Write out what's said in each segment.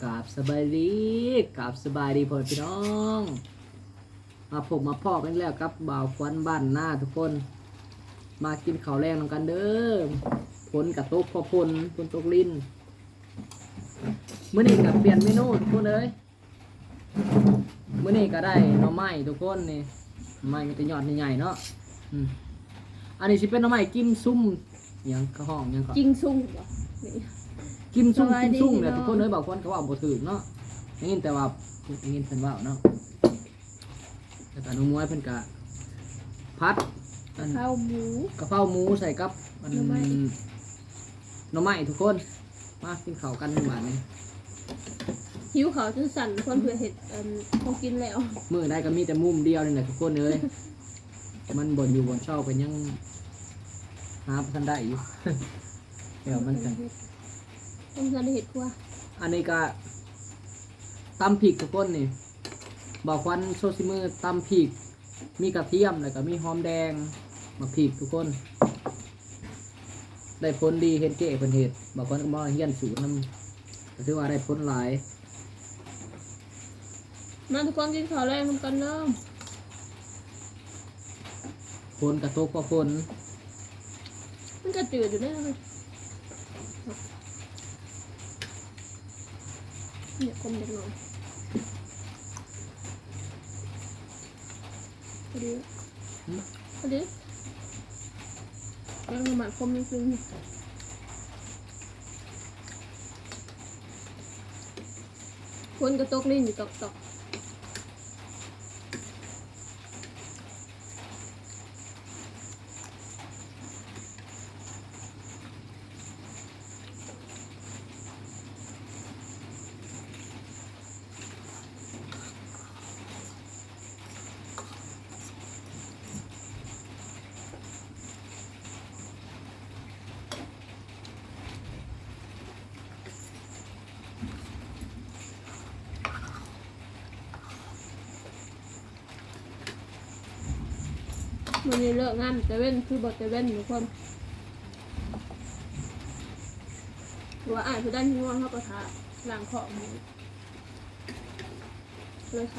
กราบสบายดีกราบสบายดีพ่อพี่น้อง มาผมมาพ่อกันแล้วครับบ่าวควันบ้านหน้าทุกคน มากินข้าวแรงนกันเด้อฝนกับตกพอพลฝนตกลิ้นเมื้อนี้ก็เปลี่ยนเมนูทุกคนเลยเมื้อนี้ก็ได้หน่อไม้ทุกคนนี่ไม้มันจะหยอดใหญ่ๆเนาะอืมอันนี้สิเป็นหน่อไม้กิมซุ่มยังกระห้องยังก็จริงซุ่มเหรอ กิมซุ่มสบายกิมดีซุ่มเนี่ยเนาะทุกคนเลยบอกคนเขาว่าบ่ถือเนาะอย่างนี้แต่ว่าอย่างนี้เพิ่นว่าเนาะแต่ตาหนูมวยเพิ่นกะพัดอันข้าวหมูกะเพราหมูใส่กับอันหน่อไม้ หน่อไม้ทุกคนมากินข้าวกันหนึ่งบาทนี่หิวเขาวจนสั่นคนเพื่อเห็ดเอิ่มคงกินแล้วมื้อใดก็มีแต่มุมเดียวนี่แหละทุกคนเลยมันบ่นอยู่บนเช่าเป็นยังหาบ่ทันได้อยู่ เดี๋ยวมันกัน ต้องการได้เห็ดกว่าอันนี้ก็ตำพริกทุกคนนี่บอกควันโซซิมือตำพริก มีกระเทียมแล้วก็มีหอมแดงมาพริกทุกคน ได้ผลดีเห็นเก๋เพิ่นเฮ็ดบอกควันก็มาเฮียนสูตรนำก็ถือว่าได้ผลหลายมาทุกคนกินข้าวแรงทำกันเนาะผลกระทบกับผลมันก็จืดอยู่ได้เลย เนี่ยคมเด็กหน่อยพอดีพอดียังหมักคมนิดนึงคนกระตกลิ้นอยู่ตอกตอก มันนี้เลิกงานแต่เว้นคือบอแต่เว้นทุกคนหรือว่าอ่านคือด้านที่ง่วงเข้ากระทะหลังของเลยค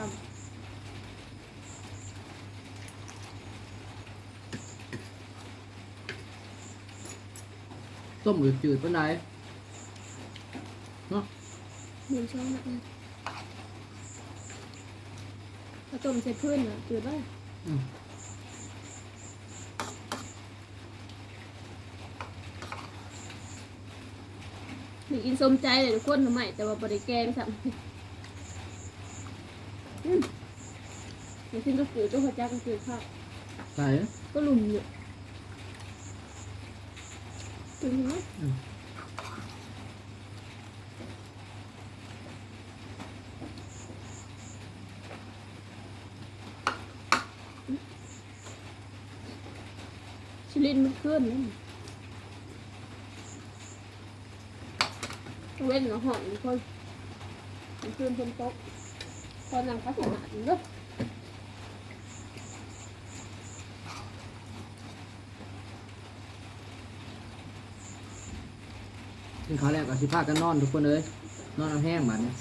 ต้มหรือจืดปานใดเนาะำมันช่องนะถ้าต้มใส่พื้นอะจืดได้ อืมหรือกินสมใจเลยทุกคนทำไมแต่ว่าบริแกงสั่งอืมเดี๋ยวขึ้นก็จืดก็หัวจักก็จืดข้าวใส่ก็หลุมอยู่จืดไหมอืมชิลินมันขึ้นนะ เว้นกับหอนคนมันขึ้นบนโต๊ะพอนั่งพัฒนาเนาะขึ้นเขาแล้วก็สิพากันนอนทุกคนเลยนอนเอาแห้งบัดนี้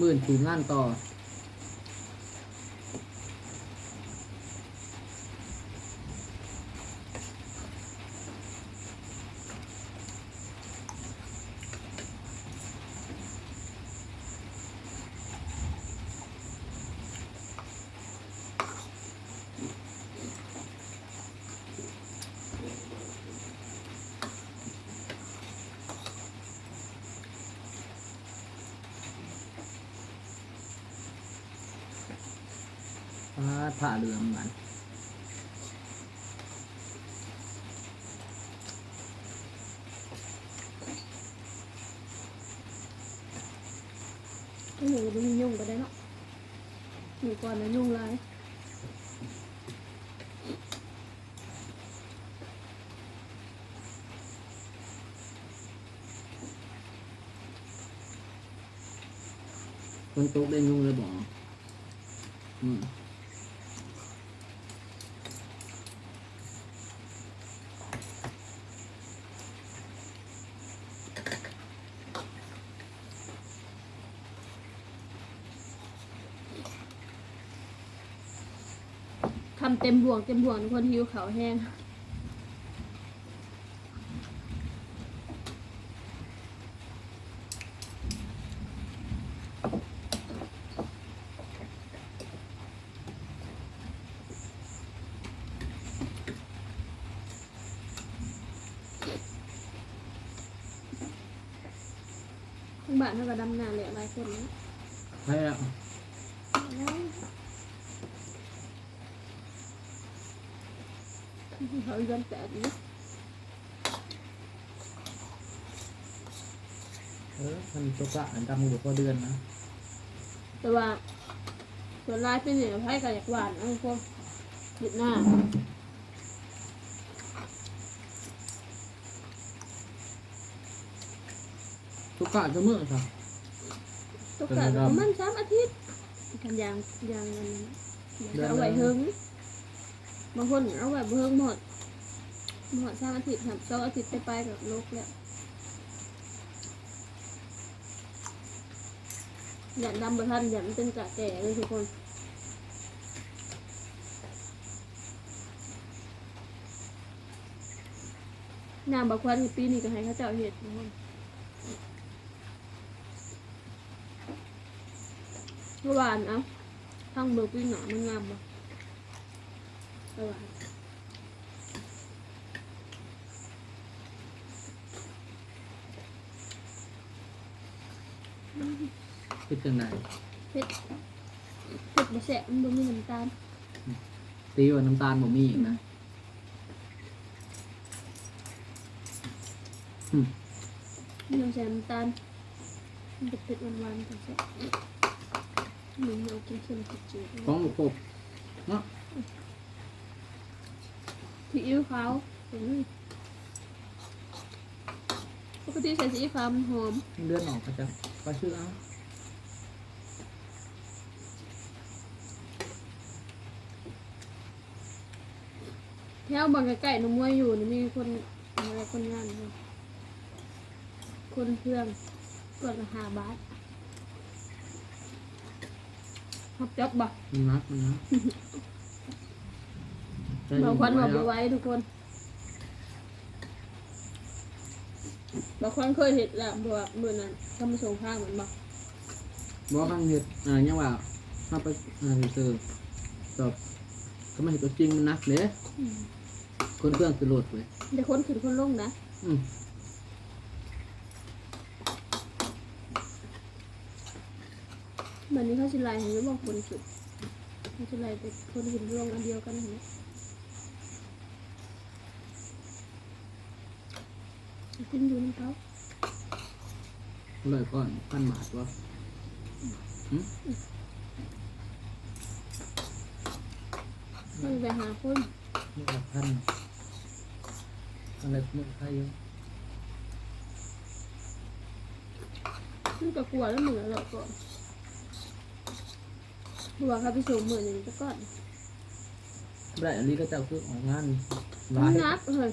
มื้อนถูงานต่อ ผ่าเรือมันหนูดูยุ่งก็ได้เนาะหนูก่อนนะยุ่งไรคนตกได้ยุ่งเลยบอกอืมำเต็มบ่วงเต็มบ่วงทุกคนหิวเขาแห้งบ้านเท่ากับดำนาเลยหลายคนนะใช่แล้ว เขาย้อนแปดนี่เออมันตัวกะอันดำอยู่พอเดือนนะแต่ว่าส่วนลายเป็นเหนือไพ่กับอยากหวานนะทุกคนหยุดหน้าตัวกะจะเมื่อค่ะตกแต่ประมันสามอาทิตย์กันยางยางอันนั้นอยากจะเอาไว้เฮิง บางคนเอาไว้เฮิงหมดหมดสามอาทิตย์ครับสองอาทิตย์ไปไปกับลกแล้วอย่าดำบะทันอย่ามันเป็นกะแก่เลยทุกคนน้ำบักควันปีนี้ก็ให้เข้าเจ้าเห็ดทุกคนเมื่อวานเอ้าทั้งเบอร์ปิ้งหนามันงามบ่ เมื่อวานเป็นจังไดเผ็ดเผ็ดบ่แสบมันบ่มีน้ำตาลตีว่าน้ำตาลบ่มีอีกนะอืมมีน้ำแสบน้ำตาลมันเผ็ดๆหวานๆจังแซ่บหนูเอากินเค็มจืดของบ่ครบเนาะๆ ซีอิ๊วขาวอืมปกติใส่ซีอิ๊วขาวมันหอมเดือนออกก็จะไปซื้อเอาแถวบางใกล้ๆหนูมวยอยู่นี่มีคนอะไรคนงานอยู่คนเพื่อนก่อนละห้าบาทฮับจับบ่มันนักมันนะ บางคนบอกบ่ไหว้ทุกคนบางคนเคยเห็นแล้วบอกว่ามือนั้นทำมาส่งข้างเหมือนบอกบ่ข้างเฮ็ดอ่ายังว่าถ้าไปอ่าซื้อตอบก็ไม่เห็นตัวจริงมันนักเด้คนเครื่องคือโหลดเว้ยเดี๋ยวคนขึ้นคนลงนะอืมเหมือนนี้เขาสิไลเห็นไหมบอกคนสุดเขาสิไลแต่คนขึ้นลงอันเดียวกันเห็นไหม ขึ้นอยู่นี่เขาเลยก่อนพันบาทวะเขาไปหาคนนี่ละพันอะไรมึงใครเยอะมันก็กลัวแล้วเหมือนเราก่อนกลัวเขาไปส่งเหมือนอย่างนี้ซะก่อนได้อันนี้ก็จะคือออกงานมัร้านยนักเลย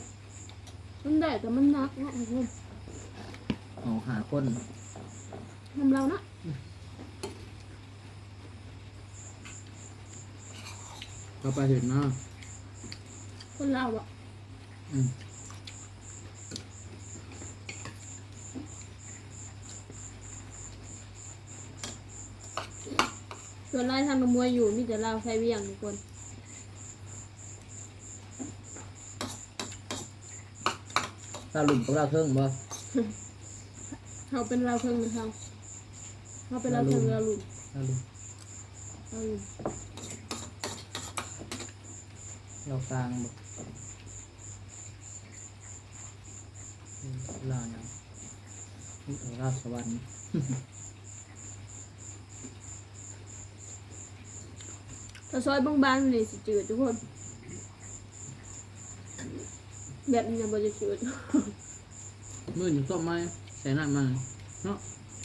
มันได้แต่มันนักเนาะทุกคนออกหาคนทำเรานะก็ไปเห็นหน้าคนเราอะอืมส่วนไล่ทางกระมวยอยู่มีแต่เราใช้เวียงทุกคน ตาหลุมกับเราเทิงบ่เขาเป็นเราเพิ่งนะเขาเขาเป็นเราเพิ่งเราหลุมตาหลุมเราหลุมเรากลางบ่อืมลานะนี่ถึงราชสวรรค์ถ้าซอยบางๆนี่สิจืดทุกคน แบบนี้ยังบ่จะจืดมื่ออยู่ต้มไม้ใส่น้ำมันเนาะ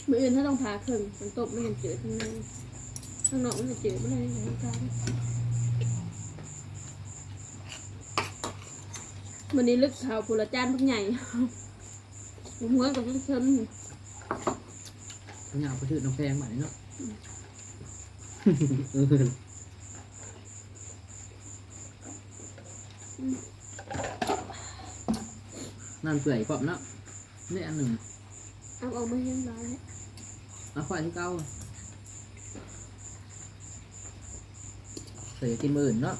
มืออื่นถ้าต้องทาเครื่องมันตบมันยังจืดข้างในข้างนอกมันจะจืดไม่ได้ในกลางวันนี้ลึกเท้าปุระจานพักใหญ่หัวกับทุกชนเขาอยากไปซื้อน้ำแพงมาเนาะเออ อืม นั่นเปื่อยกรอบเนาะนี่อันหนึ่งเอาออกมาเห็นร้ายแล้วเอาควายที่เก้าใส่กินมืออื่นเนาะ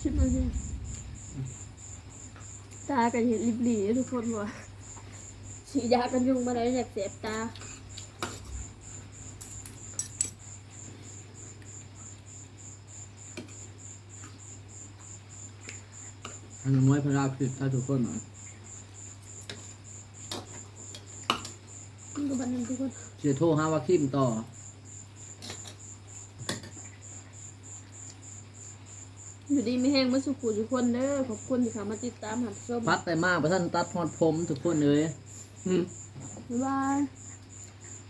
ชิบมาสิ ตากันเห็นริบหลีทุกคนว่าฉีดยากันยุงมาแล้วอยากเจ็บตาอันนี้มวยพระราคือถ้าทุกคนเนาะมันก็บันนั้นทุกคนจะโทรหาว่าคิมต่อ อยู่ดีไม่แห้งเมื่อสุขุทุกคนเด้อขอบคุณที่เข้ามาติดตามหับชมพัดแต่มากประท่านตัดทอดผมทุกคนเลยอืมบ๊ายบาย